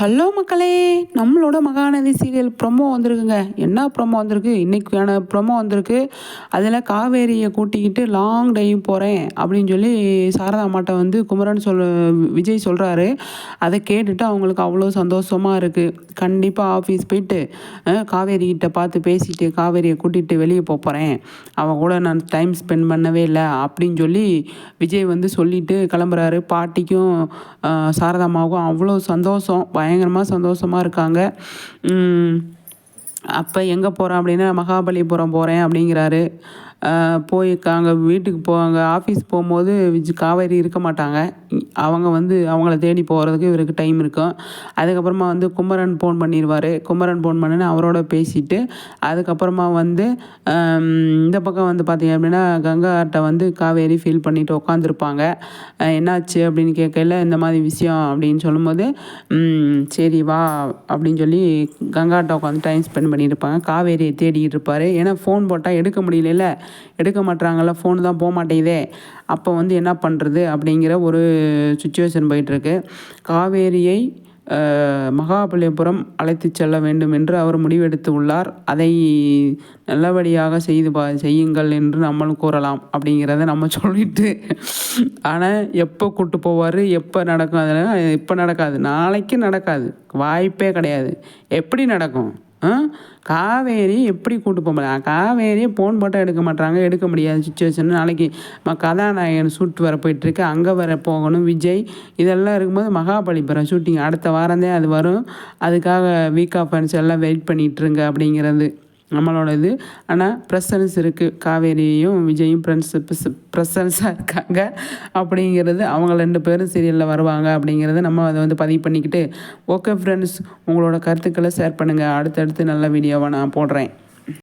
Hello மக்களே நம்மளோட Mahanadi serial promo வந்திருக்குங்க. என்ன ப்ரொமோ வந்திருக்கு? இன்றைக்கான ப்ரொமோ வந்திருக்கு. அதில் காவேரியை கூட்டிக்கிட்டு லாங் டைவ் போகிறேன் அப்படின்னு சொல்லி சாரதா அம்மாட்ட வந்து குமரன் சொல் விஜய் சொல்கிறாரு அதை கேட்டுட்டு அவங்களுக்கு அவ்வளோ சந்தோஷமாக இருக்குது கண்டிப்பாக ஆஃபீஸ் போயிட்டு காவேரிக்கிட்ட பார்த்து பேசிட்டு காவேரியை கூட்டிகிட்டு வெளியே போகிறேன் அவன் கூட நான் டைம் ஸ்பெண்ட் பண்ணவே இல்லை அப்படின்னு சொல்லி விஜய் வந்து சொல்லிவிட்டு கிளம்புறாரு. பாட்டிக்கும் சாரதாமாவுக்கும் அவ்வளோ சந்தோஷம். பயங்கரமாக சந்தோஷமாக இருக்காங்க. அப்போ எங்கே போகிறேன் அப்படின்னா மகாபலிபுரம் போகிறேன் அப்படிங்கிறாரு. போய் அங்கே வீட்டுக்கு போவாங்க ஆஃபீஸ் போகும்போது விஜ் காவேரி இருக்க மாட்டாங்க. அவங்க வந்து அவங்கள தேடி போகிறதுக்கு இவருக்கு டைம் இருக்கும். அதுக்கப்புறமா வந்து குமரன் ஃபோன் பண்ணிடுவார் குமரன் ஃபோன் பண்ணின்னு அவரோட பேசிட்டு அதுக்கப்புறமா வந்து இந்த பக்கம் வந்து பார்த்திங்க அப்படின்னா கங்காட்ட வந்து காவேரி ஃபீல் பண்ணிட்டு உட்காந்துருப்பாங்க என்னாச்சு அப்படின்னு கேட்கல இந்த மாதிரி விஷயம் அப்படின்னு சொல்லும்போது சரி வா அப்படின்னு சொல்லி கங்காட்ட உட்காந்து டைம் ஸ்பெண்ட் பண்ணியிருப்பாங்க காவேரியை தேடிக்கிட்டு இருப்பார். ஏன்னா ஃபோன் போட்டால் எடுக்க முடியல எடுக்க மாட்டுறாங்கல்ல ஃபோனு தான் போக மாட்டேங்குதே அப்போ வந்து என்ன பண்ணுறது அப்படிங்கிற ஒரு சுச்சுவேஷன் போயிட்டுருக்கு. காவேரியை மகாபலிபுரம் அழைத்து செல்ல வேண்டும் என்று அவர் முடிவெடுத்து உள்ளார். அதை நல்லபடியாக செய்து பா செய்யுங்கள் என்று நம்மளும் கூறலாம் அப்படிங்கிறத நம்ம சொல்லிட்டு ஆனால் எப்போ கூட்டு போவார் எப்போ நடக்கும் அதில் இப்போ நடக்காது. நாளைக்கு நடக்காது. வாய்ப்பே கிடையாது. எப்படி நடக்கும்? காவேரி எப்படி கூட்டு போக முடியாது காவேரி ஃபோன் போட்டால் எடுக்க மாட்டாங்க எடுக்க முடியாத சுச்சுவேஷன் நாளைக்கு கதாநாயகன் ஷூட் வர போயிட்டுருக்கு. அங்கே வர போகணும். விஜய். இதெல்லாம் இருக்கும்போது மகாபலிபுரம் ஷூட்டிங் அடுத்த வாரந்தே அது வரும். அதுக்காக வீக் ஆஃப் ஃபேன்ஸ் எல்லாம் வெயிட் பண்ணிகிட்ருங்க அப்படிங்கிறது. நம்மளோட இது ஆனால் ப்ரெசன்ஸ் இருக்குது காவேரியும் விஜயும் ஃப்ரெண்ட்ஸ் ப்ரெசன்ஸாக இருக்காங்க. அப்படிங்கிறது அவங்க ரெண்டு பேரும் சீரியலில் வருவாங்க அப்படிங்கிறத நம்ம அதை வந்து பதிவு பண்ணிக்கிட்டு ஓகே ஃப்ரெண்ட்ஸ் உங்களோட கருத்துக்களை ஷேர் பண்ணுங்கள் அடுத்தடுத்து நல்ல வீடியோவை நான் போடுறேன்.